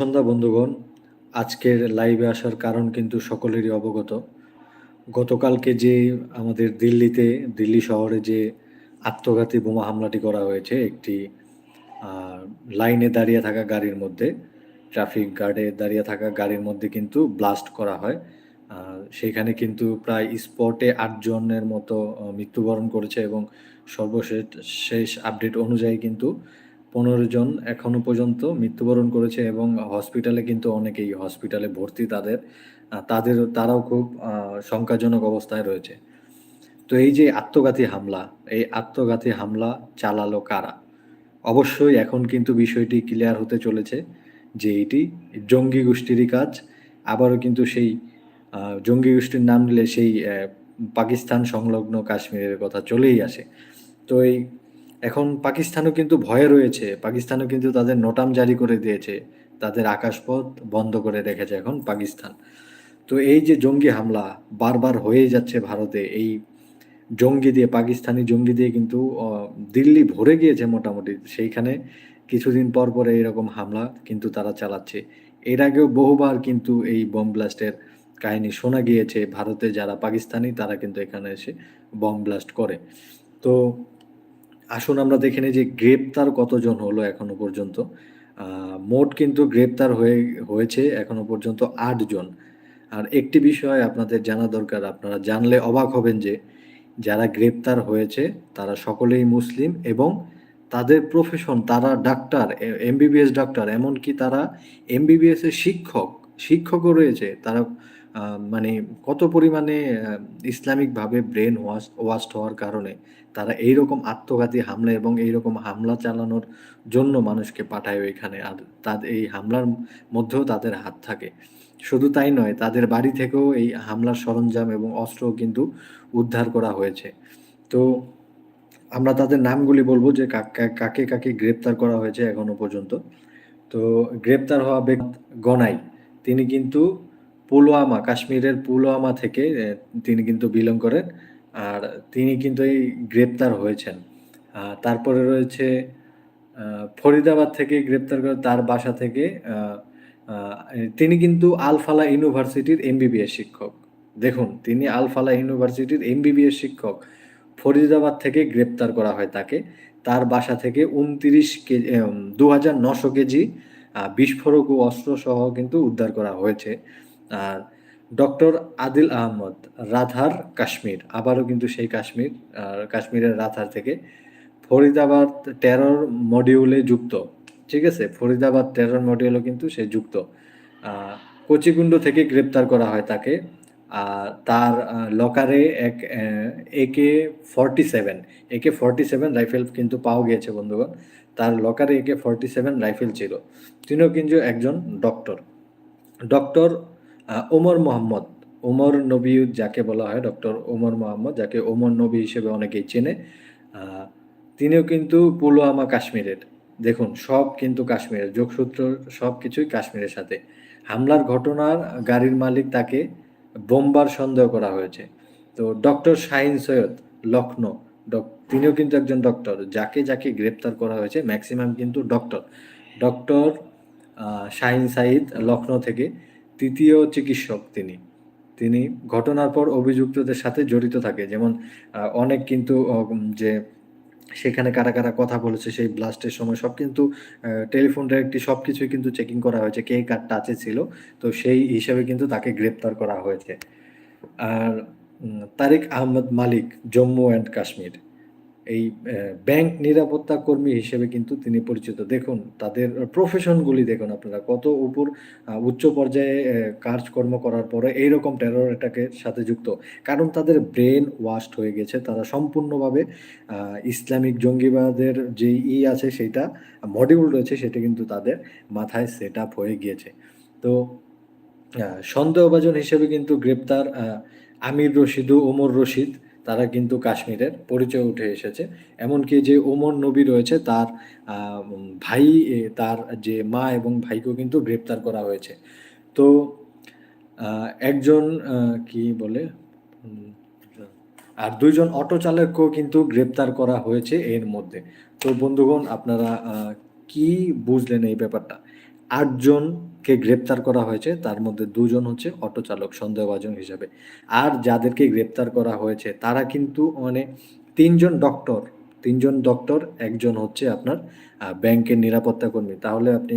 সন্ধ্যা বন্ধুগণ, আজকের লাইভে আসার কারণ কিন্তু সকলেরই অবগত। গতকালকে যে আমাদের দিল্লিতে, দিল্লি শহরে যে আত্মঘাতী বোমা হামলাটি করা হয়েছে, একটি লাইনে দাঁড়িয়ে থাকা গাড়ির মধ্যে ট্রাফিক গার্ডে দাঁড়িয়ে থাকা গাড়ির মধ্যে কিন্তু ব্লাস্ট করা হয়। সেখানে কিন্তু প্রায় স্পটে আটজনের মতো মৃত্যুবরণ করেছে এবং সর্বশেষ, শেষ আপডেট অনুযায়ী কিন্তু পনেরো জন এখনও পর্যন্ত মৃত্যুবরণ করেছে এবং হসপিটালে কিন্তু অনেকেই হসপিটালে ভর্তি তাদের তাদের, তারাও খুব শঙ্কাজনক অবস্থায় রয়েছে। তো এই যে আত্মঘাতী হামলা, এই আত্মঘাতী হামলা চালালো কারা? অবশ্যই এখন কিন্তু বিষয়টি ক্লিয়ার হতে চলেছে যে এটি জঙ্গি গোষ্ঠীরই কাজ। আবারও কিন্তু সেই জঙ্গি গোষ্ঠীর নাম নিলে সেই পাকিস্তান সংলগ্ন কাশ্মীরের কথা চলেই আসে। তো এই এখন পাকিস্তানও কিন্তু ভয়ে রয়েছে। পাকিস্তানও কিন্তু তাদের নোটাম জারি করে দিয়েছে। তাদের আকাশপথ বন্ধ করে রেখেছে এখন পাকিস্তান। তো এই যে জঙ্গি হামলা বারবার হয়ে যাচ্ছে ভারতে, এই জঙ্গি দিয়ে, পাকিস্তানি জঙ্গি দিয়ে কিন্তু দিল্লি ভরে গিয়েছে মোটামুটি। সেইখানে কিছুদিন পর পরে এরকম হামলা কিন্তু তারা চালাচ্ছে। এর আগেও বহুবার কিন্তু এই বম ব্লাস্টের কাহিনী শোনা গিয়েছে। ভারতে যারা পাকিস্তানি, তারা কিন্তু এখানে এসে বম ব্লাস্ট করে। তো আসুন আমরা দেখে নিই যে গ্রেপ্তার কতজন হলো এখনও পর্যন্ত। মোট কিন্তু গ্রেপ্তার হয়ে, হয়েছে এখনও পর্যন্ত আটজন। আর একটি বিষয় আপনাদের জানা দরকার, আপনারা জানলে অবাক হবেন যে যারা গ্রেপ্তার হয়েছে তারা সকলেই মুসলিম এবং তাদের প্রফেশন তারা ডাক্তার এমবিবিএস ডাক্তার এমনকি তারা এমবিবিএসের শিক্ষক, শিক্ষকও রয়েছে। তারা মানে কত পরিমাণে ইসলামিকভাবে ব্রেন ওয়াশ ওয়াশড হওয়ার কারণে তারা এইরকম আত্মঘাতী হামলা এবং এইরকম হামলা চালানোর জন্য মানুষকে পাঠায় ওইখানে। আর তাদের এই হামলার মধ্যেও তাদের হাত থাকে। শুধু তাই নয়, তাদের বাড়ি থেকেও এই হামলার সরঞ্জাম এবং অস্ত্র কিন্তু উদ্ধার করা হয়েছে। তো আমরা তাদের নামগুলি বলব যে কাকে কাকে গ্রেপ্তার করা হয়েছে এখনও পর্যন্ত। তো গ্রেপ্তার হওয়া ব্যক্তি গনাই। তিনি কিন্তু পুলওয়ামা, কাশ্মীরের পুলওয়ামা থেকে তিনি কিন্তু বিলং করেন আর তিনি কিন্তু এই গ্রেপ্তার হয়েছেন। তারপরে রয়েছে ফরিদাবাদ থেকে গ্রেপ্তার করে তার বাসা থেকে তিনি কিন্তু আলফালা ইউনিভার্সিটির এমবিবিএস শিক্ষক। দেখুন, তিনি আলফালা ইউনিভার্সিটির এমবিবিএস শিক্ষক। ফরিদাবাদ থেকে গ্রেপ্তার করা হয় তাকে। তার বাসা থেকে উনত্রিশ কেজি দু হাজার নশো কেজি বিস্ফোরক ও অস্ত্র সহ কিন্তু উদ্ধার করা হয়েছে। আর ডক্টর আদিল আহমদ, রাধার কাশ্মীর, আবারও কিন্তু সেই কাশ্মীর কাশ্মীরের রাধার থেকে ফরিদাবাদ টেরর মডিউলে যুক্ত। ঠিক আছে? ফরিদাবাদ টেরর মডিউলে কিন্তু সে যুক্ত। কচিগুন্ড থেকে গ্রেপ্তার করা হয় তাকে। তার লকারে এক AK forty seven AK forty seven rifle কিন্তু পাওয়া গিয়েছে, বন্ধুগণ। তার লকারে একে ফর্টি সেভেন রাইফেল ছিল। তিনিও কিন্তু একজন ডক্টর ডক্টর ওমর মোহাম্মদ। ওমর নবী যাকে বলা হয়, ডক্টর ওমর মোহাম্মদ, যাকে ওমর নবী হিসেবে অনেকেই চেনে। তিনিও কিন্তু পুলওয়ামা কাশ্মীরের। দেখুন, সব কিন্তু কাশ্মীরের। যোগসূত্র সব কিছুই কাশ্মীরের সাথে। হামলার ঘটনার গাড়ির মালিক তাকে বোমবার সন্দেহ করা হয়েছে। তো ডক্টর শাহিন সৈয়দ, লখনৌ তিনিও কিন্তু একজন ডক্টর। যাকে যাকে গ্রেপ্তার করা হয়েছে, ম্যাক্সিমাম কিন্তু ডক্টর। ডক্টর শাহিন সাইদ লখনৌ থেকে তৃতীয় চিকিৎসক তিনি। তিনি ঘটনার পর অভিযুক্তদের সাথে জড়িত থাকে। যেমন অনেক কিন্তু যে সেখানে কারা কারা কথা বলেছে সেই ব্লাস্টের সময় সব কিন্তু টেলিফোন ডাইরেক্টলি সব কিছুই কিন্তু চেকিং করা হয়েছে কে কার টাচে ছিল। তো সেই হিসাবে কিন্তু তাকে গ্রেপ্তার করা হয়েছে। আর তারিক আহমদ মালিক, জম্মু অ্যান্ড কাশ্মীর এই ব্যাংক নিরাপত্তা কর্মী হিসেবে কিন্তু তিনি পরিচিত। দেখুন, তাদের প্রফেশনগুলি দেখুন আপনারা, কত উপর উচ্চ পর্যায়ে কাজকর্ম করার পরে এইরকম টেরর অ্যাটাকের সাথে যুক্ত। কারণ তাদের ব্রেন ওয়াশড হয়ে গেছে, তারা সম্পূর্ণভাবে ইসলামিক জঙ্গিবাদের যে ই আছে সেটা মডিউল রয়েছে সেটা কিন্তু তাদের মাথায় সেট আপ হয়ে গিয়েছে। তো সন্দেহভাজন হিসেবে কিন্তু গ্রেপ্তার আমির রশিদ ও ওমর রশিদ তারা কিন্তু কাশ্মীরের পরিচয় উঠে এসেছে। এমনকি যে ওমর নবী রয়েছে, তার ভাই তার যে মা এবং ভাইকেও কিন্তু গ্রেপ্তার করা হয়েছে। তো একজন কি বলে আর দুইজন অটো চালককেও কিন্তু গ্রেপ্তার করা হয়েছে এর মধ্যে। তো বন্ধুগণ, আপনারা কি বুঝলেন এই ব্যাপারটা? আটজন কে গ্রেপ্তার করা হয়েছে, তার মধ্যে দুজন হচ্ছে অটো চালক, সন্দেহভাজন হিসাবে। আর যাদেরকে গ্রেপ্তার করা হয়েছে, তারা কিন্তু মানে তিনজন ডক্টর তিনজন ডক্টর একজন হচ্ছে আপনার ব্যাংকের নিরাপত্তা কর্মী। তাহলে আপনি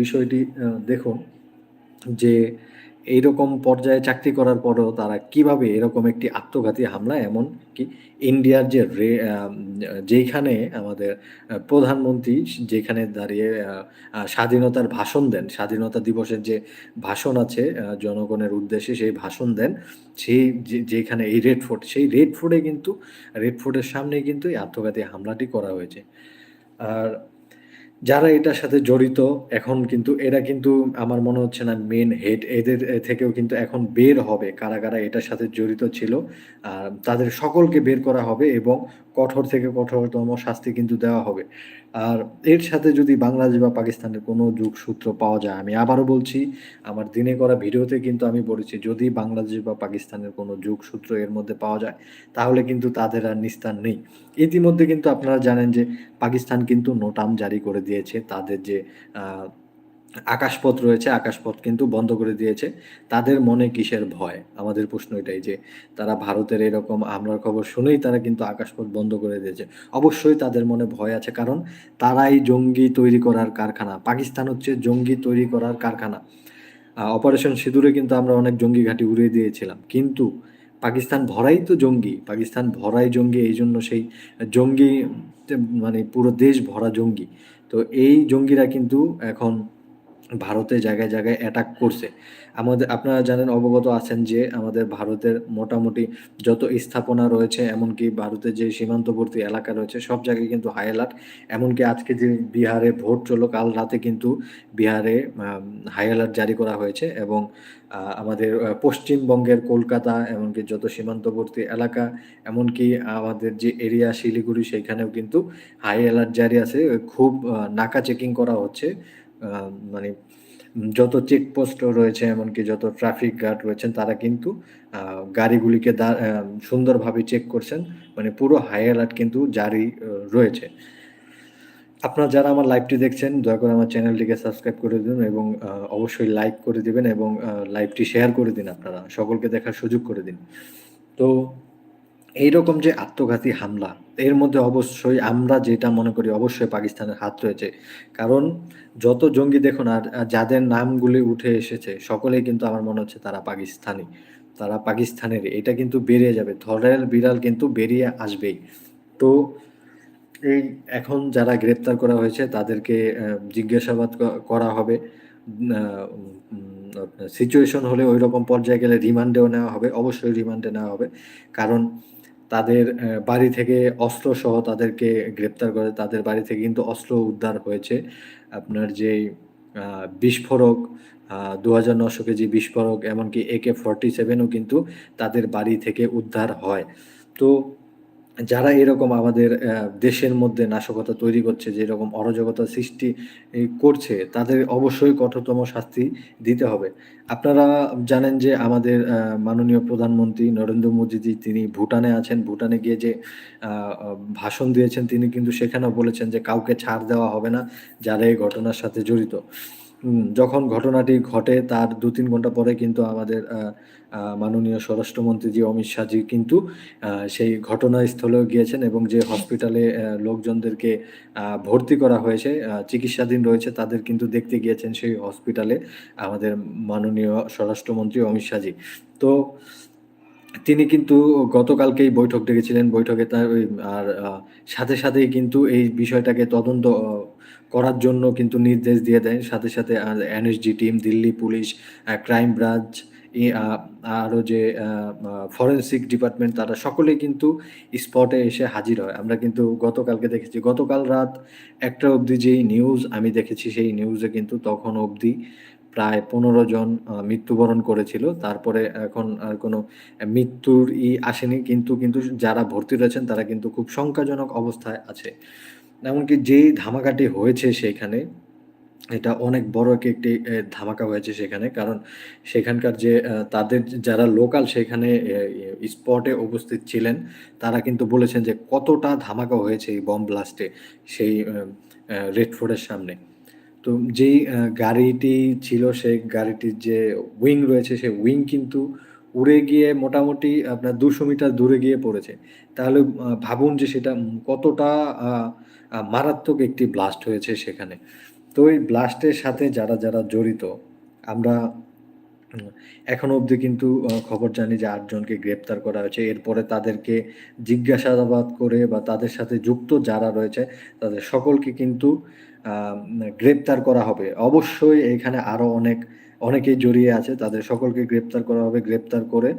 বিষয়টি দেখুন যে এইরকম পর্যায়ে চাকরি করার পরেও তারা কীভাবে এরকম একটি আত্মঘাতী হামলা, এমন কি ইন্ডিয়ার যে রে যেইখানে আমাদের প্রধানমন্ত্রী যেখানে দাঁড়িয়ে স্বাধীনতার ভাষণ দেন, স্বাধীনতা দিবসের যে ভাষণ আছে জনগণের উদ্দেশ্যে সেই ভাষণ দেন, সেই যেখানে এই রেড ফোর্ট, সেই রেড ফোর্টে কিন্তু, রেড ফোর্টের সামনে কিন্তু এই আত্মঘাতী হামলাটি করা হয়েছে। আর যারা এটার সাথে জড়িত, এখন কিন্তু এরা কিন্তু আমার মনে হচ্ছে না মেন হেড এদের থেকেও কিন্তু এখন বের হবে, কারা কারা এটার সাথে জড়িত ছিল। তাদের সকলকে বের করা হবে এবং কঠোর থেকে কঠোরতম শাস্তি কিন্তু দেওয়া হবে। আর এর সাথে যদি বাংলাদেশ বা পাকিস্তানের কোনো যোগসূত্র পাওয়া যায়, আমি আবারও বলছি, আমার দিনে করা ভিডিওতে কিন্তু আমি বলেছি, যদি বাংলাদেশ বা পাকিস্তানের কোনো যোগসূত্র এর মধ্যে পাওয়া যায়, তাহলে কিন্তু তাদের আর নিস্তার নেই। ইতিমধ্যে কিন্তু আপনারা জানেন যে পাকিস্তান কিন্তু নোটাম জারি করে দিয়েছে, তাদের যে আকাশপথ রয়েছে, আকাশপথ কিন্তু বন্ধ করে দিয়েছে। তাদের মনে কিসের ভয়? আমাদের প্রশ্ন এটাই যে, তারা ভারতের এরকম হামলার খবর শুনেই তারা কিন্তু আকাশপথ বন্ধ করে দিয়েছে। অবশ্যই তাদের মনে ভয় আছে, কারণ তারাই জঙ্গি তৈরি করার কারখানা। পাকিস্তান হচ্ছে জঙ্গি তৈরি করার কারখানা। অপারেশন সিঁদুরে কিন্তু আমরা অনেক জঙ্গি ঘাঁটি উড়িয়ে দিয়েছিলাম। কিন্তু পাকিস্তান ভরাই তো জঙ্গি। পাকিস্তান ভরাই জঙ্গি এই জন্য সেই জঙ্গি মানে পুরো দেশ ভরা জঙ্গি। তো এই জঙ্গিরা কিন্তু এখন ভারতে জায়গায় জায়গায় অ্যাটাক করছে। আমাদের, আপনারা জানেন, অবগত আছেন যে আমাদের ভারতের মোটামুটি যত স্থাপনা রয়েছে, এমনকি ভারতের যে সীমান্তবর্তী এলাকা রয়েছে, সব জায়গায় কিন্তু হাই অ্যালার্ট এমনকি আজকে যে বিহারে ভোট চলো কাল রাতে কিন্তু বিহারে হাই অ্যালার্ট জারি করা হয়েছে এবং আমাদের পশ্চিমবঙ্গের কলকাতা, এমনকি যত সীমান্তবর্তী এলাকা, এমনকি আমাদের যে এরিয়া, শিলিগুড়ি, সেইখানেও কিন্তু হাই অ্যালার্ট জারি আছে। খুব নাকা চেকিং করা হচ্ছে। মানে যত চেকপোস্ট রয়েছে, এমনকি যত ট্রাফিক গার্ড রয়েছেন, তারা কিন্তু গাড়িগুলিকে সুন্দরভাবে চেক করছেন। মানে পুরো হাই অ্যালার্ট কিন্তু জারি রয়েছে। আপনারা যারা আমার লাইভটি দেখছেন, দয়া করে আমার চ্যানেলটিকে সাবস্ক্রাইব করে দিন এবং অবশ্যই লাইক করে দিবেন এবং লাইভটি শেয়ার করে দিন আপনারা। সকলকে দেখার সুযোগ করে দিন। তো এইরকম যে আত্মঘাতী হামলা, এর মধ্যে অবশ্যই আমরা যেটা মনে করি অবশ্যই পাকিস্তানের হাত রয়েছে। কারণ যত জঙ্গি দেখুন, আর যাদের নামগুলি উঠে এসেছে, সকলেই কিন্তু আমার মনে হচ্ছে তারা পাকিস্তানি। তারা পাকিস্তানের এটা কিন্তু বেরিয়ে যাবে। ধরের বিড়াল কিন্তু বেরিয়ে আসবেই। তো এই এখন যারা গ্রেপ্তার করা হয়েছে, তাদেরকে জিজ্ঞাসাবাদ করা হবে। সিচুয়েশন হলে ওই রকম পর্যায়ে গেলে রিমান্ডেও নেওয়া হবে। অবশ্যই রিমান্ডে নেওয়া হবে। কারণ তাদের বাড়ি থেকে অস্ত্র সহ তাদেরকে গ্রেপ্তার করে তাদের বাড়ি থেকে কিন্তু অস্ত্র উদ্ধার হয়েছে। আপনার যে বিস্ফোরক দু হাজার নশো কেজি বিস্ফোরক, এমনকি এ কে ফর্টি সেভেনও কিন্তু তাদের বাড়ি থেকে উদ্ধার হয়। তো যারা এরকম আমাদের দেশের মধ্যে নাশকতা তৈরি করছে যেরকম অরাজকতা সৃষ্টি করছে, তাদের অবশ্যই কঠোরতম শাস্তি দিতে হবে। আপনারা জানেন যে আমাদের মাননীয় প্রধানমন্ত্রী নরেন্দ্র মোদীজি তিনি ভুটানে আছেন। ভুটানে গিয়ে যে ভাষণ দিয়েছেন, তিনি কিন্তু সেখানেও বলেছেন যে কাউকে ছাড় দেওয়া হবে না, যারা এই ঘটনার সাথে জড়িত। যখন ঘটনাটি ঘটে তার দু তিন ঘণ্টা পরে কিন্তু আমাদের মাননীয় স্বরাষ্ট্রমন্ত্রী অমিত শাহজি কিন্তু সেই ঘটনাস্থলেও গিয়েছেন এবং যে হসপিটালে লোকজনদেরকে ভর্তি করা হয়েছে চিকিৎসাধীন রয়েছে তাদের কিন্তু দেখতে গিয়েছেন সেই হসপিটালে আমাদের মাননীয় স্বরাষ্ট্রমন্ত্রী অমিত শাহজি। তো তিনি কিন্তু গতকালকেই বৈঠক ডেকেছিলেন। বৈঠকে তার আর সাথে সাথেই কিন্তু এই বিষয়টাকে তদন্ত করার জন্য কিন্তু নির্দেশ দিয়ে দেয়। সাথে সাথে NSG team, Delhi police crime branch আরও যে ফরেন্সিক ডিপার্টমেন্ট, তারা সকলেই কিন্তু স্পটে এসে হাজির হয়। আমরা কিন্তু গতকালকে দেখেছি, গতকাল রাত একটা অবধি যেই নিউজ আমি দেখেছি, সেই নিউজে কিন্তু তখন অবধি প্রায় পনেরো জন মৃত্যুবরণ করেছিল। তারপরে এখন আর কোনো মৃত্যুর ই আসেনি। কিন্তু কিন্তু যারা ভর্তি রয়েছেন, তারা কিন্তু খুব শঙ্কাজনক অবস্থায় আছে। এমনকি যেই ধামাকাটি হয়েছে সেইখানে এটা অনেক বড় একটি ধামাকা হয়েছে সেখানে কারণ সেখানকার যে তাদের যারা লোকাল সেখানে স্পটে উপস্থিত ছিলেন, তারা কিন্তু বলেছেন যে কতটা ধামাকা হয়েছে এই বম ব্লাস্টে সেই রেড ফোর্টের সামনে তো যেই গাড়িটি ছিল, সেই গাড়িটির যে উইং রয়েছে, সেই উইং কিন্তু উড়ে গিয়ে মোটামুটি আপনার দুশো মিটার দূরে গিয়ে পড়েছে। তাহলে ভাবুন যে সেটা কতটা মারাত্মক একটি ব্লাস্ট হয়েছে সেখানে। তো এই ব্লাস্টের সাথে যারা, যারা জড়িত আমরা এখনও অবধি কিন্তু খবর জানি যে আটজনকে গ্রেপ্তার করা হয়েছে। এরপরে তাদেরকে জিজ্ঞাসাবাদ করে বা তাদের সাথে যুক্ত যারা রয়েছে তাদের সকলকে কিন্তু গ্রেপ্তার করা হবে। অবশ্যই এখানে আরও অনেক অনেকেই জড়িয়ে আছে। তাদের সকলকে গ্রেপ্তার করা হবে। গ্রেপ্তার করে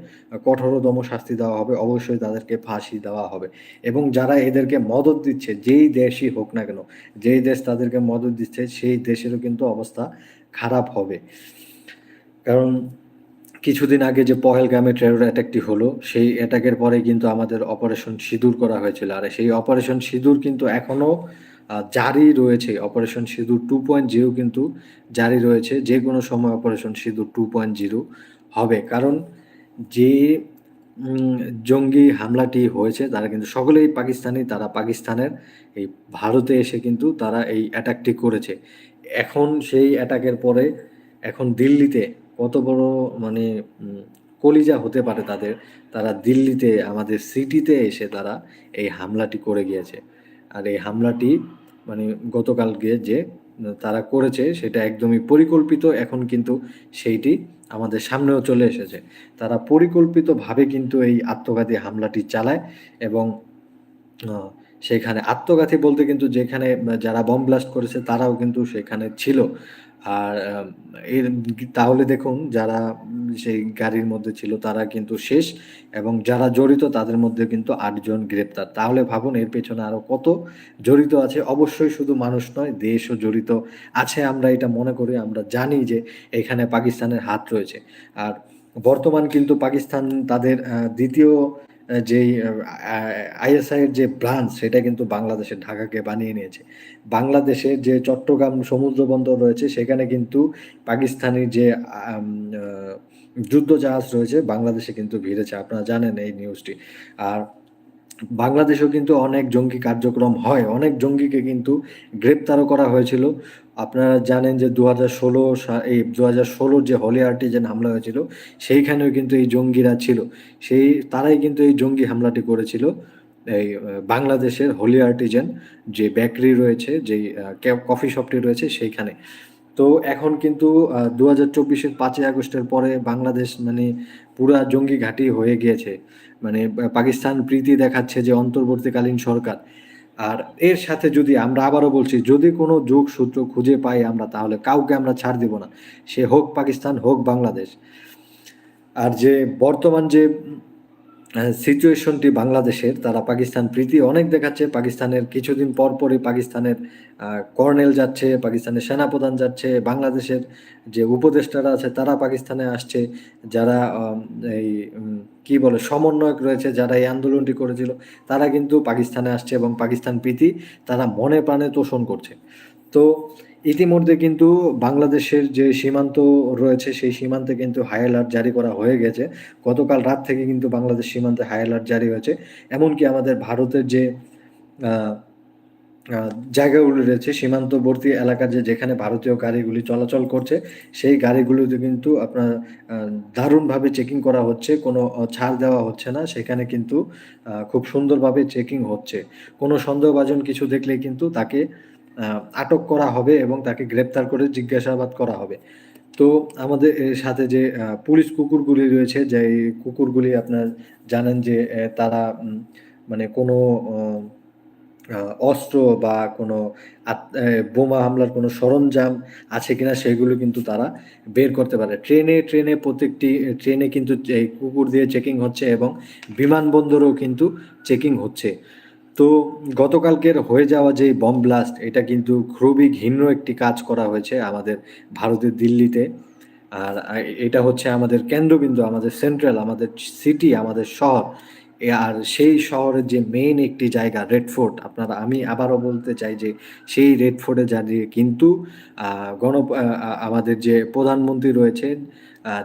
কঠোরতম শাস্তি দেওয়া হবে। অবশ্যই তাদেরকে ফাঁসি দেওয়া হবে। এবং যারা এদেরকে মদত দিচ্ছে, যেই দেশই হোক না কেন, যেই দেশ তাদেরকে মদত দিচ্ছে সেই দেশেরও কিন্তু অবস্থা খারাপ হবে। কারণ কিছুদিন আগে যে পহেলগামে টেরর অ্যাটাকটি হলো, সেই অ্যাটাকের পরেই কিন্তু আমাদের অপারেশন সিঁদুর করা হয়েছিল। আর সেই অপারেশন সিঁদুর কিন্তু এখনও আ জারি রয়েছে। অপারেশন সিঁদুর 2.0 কিন্তু জারি রয়েছে। যে কোনো সময় অপারেশন সিঁদুর 2.0 হবে। কারণ যে জঙ্গি হামলাটি হয়েছে, তারা কিন্তু সকলেই পাকিস্তানি। তারা পাকিস্তানের, এই ভারতে এসে কিন্তু তারা এই অ্যাটাকটি করেছে। এখন সেই অ্যাটাকের পরে, এখন দিল্লিতে কত বড় মানে কলিজা হতে পারে তাদের। তারা দিল্লিতে, আমাদের সিটিতে এসে তারা এই হামলাটি করে গিয়েছে। আর এই হামলাটি মানে গতকালকে যে তারা করেছে সেটা একদমই পরিকল্পিত। এখন কিন্তু সেইটি আমাদের সামনেও চলে এসেছে। তারা পরিকল্পিতভাবে কিন্তু এই আত্মঘাতী হামলাটি চালায় এবং সেখানে আত্মঘাতী বলতে কিন্তু যেখানে যারা বম ব্লাস্ট করেছে তারাও কিন্তু সেখানে ছিল। আর এর তাহলে দেখুন যারা সেই গাড়ির মধ্যে ছিল তারা কিন্তু শেষ এবং যারা জড়িত তাদের মধ্যে কিন্তু আটজন গ্রেপ্তার। তাহলে ভাবুন এর পেছনে আরও কত জড়িত আছে। অবশ্যই শুধু মানুষ নয়, দেশও জড়িত আছে আমরা এটা মনে করি। আমরা জানি যে এখানে পাকিস্তানের হাত রয়েছে। আর বর্তমান কিন্তু পাকিস্তান তাদের আ ২য় আ যেই আ আইএসআই এর যে ব্রাঞ্চ সেটা কিন্তু বাংলাদেশের ঢাকাকে বানিয়ে নিয়েছে। বাংলাদেশের যে চট্টগ্রাম সমুদ্র বন্দর রয়েছে, সেখানে কিন্তু পাকিস্তানি যে, আম আ যুদ্ধজাহাজ রয়েছে, বাংলাদেশে কিন্তু ভিড়েছে। আপনারা জানেন এই নিউজটি। আর বাংলাদেশেও কিন্তু অনেক জঙ্গি কার্যক্রম হয়। অনেক জঙ্গিকে কিন্তু গ্রেপ্তারও করা হয়েছিল। আপনারা জানেন যে ২০১৬ সা এই ২০১৬ র যে হলি আর্টিজান হামলা হয়েছিল সেইখানেও কিন্তু এই জঙ্গিরা ছিল। সেই তারাই কিন্তু এই জঙ্গি হামলাটি করেছিল। এই বাংলাদেশের হলি আর্টিজান যে বেকারি রয়েছে, কে কফি শপটি রয়েছে সেইখানে। তো এখন কিন্তু দু হাজার চব্বিশের পাঁচই আগস্টের পরে বাংলাদেশ মানে পুরা জঙ্গি ঘাঁটি হয়ে গিয়েছে। মানে পাকিস্তান প্রীতি দেখাচ্ছে যে অন্তর্বর্তীকালীন সরকার। আর এর সাথে যদি আমরা আবারও বলছি যদি কোনো যোগ সূত্র খুঁজে পাই আমরা তাহলে কাউকে আমরা ছাড় দিব না। সে হোক পাকিস্তান, হোক বাংলাদেশ। আর যে বর্তমান যে সিচুয়েশনটি বাংলাদেশের তারা পাকিস্তান প্রীতি অনেক দেখাচ্ছে। পাকিস্তানের কিছুদিন পর, পরই পাকিস্তানের কর্নেল যাচ্ছে, পাকিস্তানের সেনাপ্রধান যাচ্ছে, বাংলাদেশের যে উপদেষ্টারা আছে তারা পাকিস্তানে আসছে। যারা এই কি বলে সমন্বয়ক রয়েছে যারা এই আন্দোলনটি করেছিল তারা কিন্তু পাকিস্তানে আসছে এবং পাকিস্তান প্রীতি তারা মনে প্রাণে তোষণ করছে। তো ইতিমধ্যে কিন্তু বাংলাদেশের যে সীমান্ত রয়েছে, সেই সীমান্তে কিন্তু হাই অ্যালার্ট জারি করা হয়ে গেছে। গতকাল রাত থেকে কিন্তু বাংলাদেশ সীমান্তে হাই অ্যালার্ট জারি হয়েছে। এমনকি আমাদের ভারতের যে জায়গাগুলো রয়েছে, সীমান্তবর্তী এলাকার যে, যেখানে ভারতীয় গাড়িগুলি চলাচল করছে, সেই গাড়িগুলিতে কিন্তু আপনার দারুণভাবে চেকিং করা হচ্ছে। কোনো ছাড় দেওয়া হচ্ছে না। সেখানে কিন্তু খুব সুন্দরভাবে চেকিং হচ্ছে। কোনো সন্দেহভাজন কিছু দেখলেই কিন্তু তাকে আটক করা হবে এবং তাকে গ্রেপ্তার করে জিজ্ঞাসাবাদ করা হবে। তো আমাদের সাথে যে পুলিশ কুকুরগুলি রয়েছে যেই কুকুরগুলি আপনার জানেন যে তারা মানে কোনো অস্ত্র বা কোনো বোমা হামলার কোনো সরঞ্জাম আছে কিনা সেগুলো কিন্তু তারা বের করতে পারে। ট্রেনে, ট্রেনে প্রত্যেকটি ট্রেনে কিন্তু কুকুর দিয়ে চেকিং হচ্ছে এবং বিমানবন্দরেও কিন্তু চেকিং হচ্ছে। তো গতকালকের হয়ে যাওয়া যে বম্ব ব্লাস্ট এটা কিন্তু খুবই ঘৃণ্য একটি কাজ করা হয়েছে আমাদের ভারতের দিল্লিতে। আর এটা হচ্ছে আমাদের কেন্দ্রবিন্দু, আমাদের সেন্ট্রাল, আমাদের সিটি, আমাদের শহর। আর সেই শহরের যে মেইন একটি জায়গা রেড ফোর্ট আপনারা আমি আবারও বলতে চাই যে সেই রেড ফোর্টে দাঁড়িয়ে কিন্তু গণ আমাদের যে প্রধানমন্ত্রী রয়েছেন,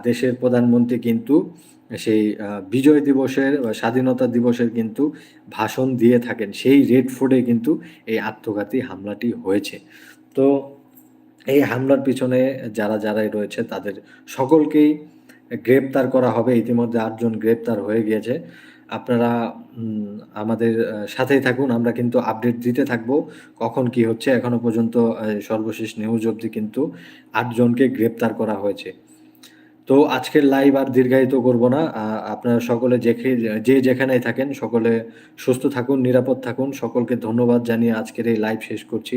দেশের প্রধানমন্ত্রী কিন্তু সেই বিজয় দিবসের স্বাধীনতা দিবসের কিন্তু ভাষণ দিয়ে থাকেন। সেই রেড ফোর্টে কিন্তু এই আত্মঘাতী হামলাটি হয়েছে। তো এই হামলার পিছনে যারা, যারাই রয়েছে তাদের সকলকেই গ্রেপ্তার করা হবে। ইতিমধ্যে আটজন গ্রেপ্তার হয়ে গিয়েছে। আপনারা আমাদের সাথেই থাকুন। আমরা কিন্তু আপডেট দিতে থাকব। কখন কি হচ্ছে এখনও পর্যন্ত সর্বশেষ নিউজ অবধি কিন্তু আটজনকে গ্রেপ্তার করা হয়েছে। তো আজকের লাইভ আর দীর্ঘায়িত করব না। আপনারা সকলে যে যেখানেই থাকেন সকলে সুস্থ থাকুন, নিরাপদ থাকুন। সকলকে ধন্যবাদ জানিয়ে আজকের এই লাইভ শেষ করছি।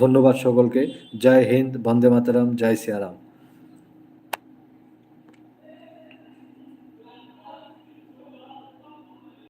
ধন্যবাদ সকলকে। জয় হিন্দ, বন্দে মাতারাম জয় সিয়ারাম।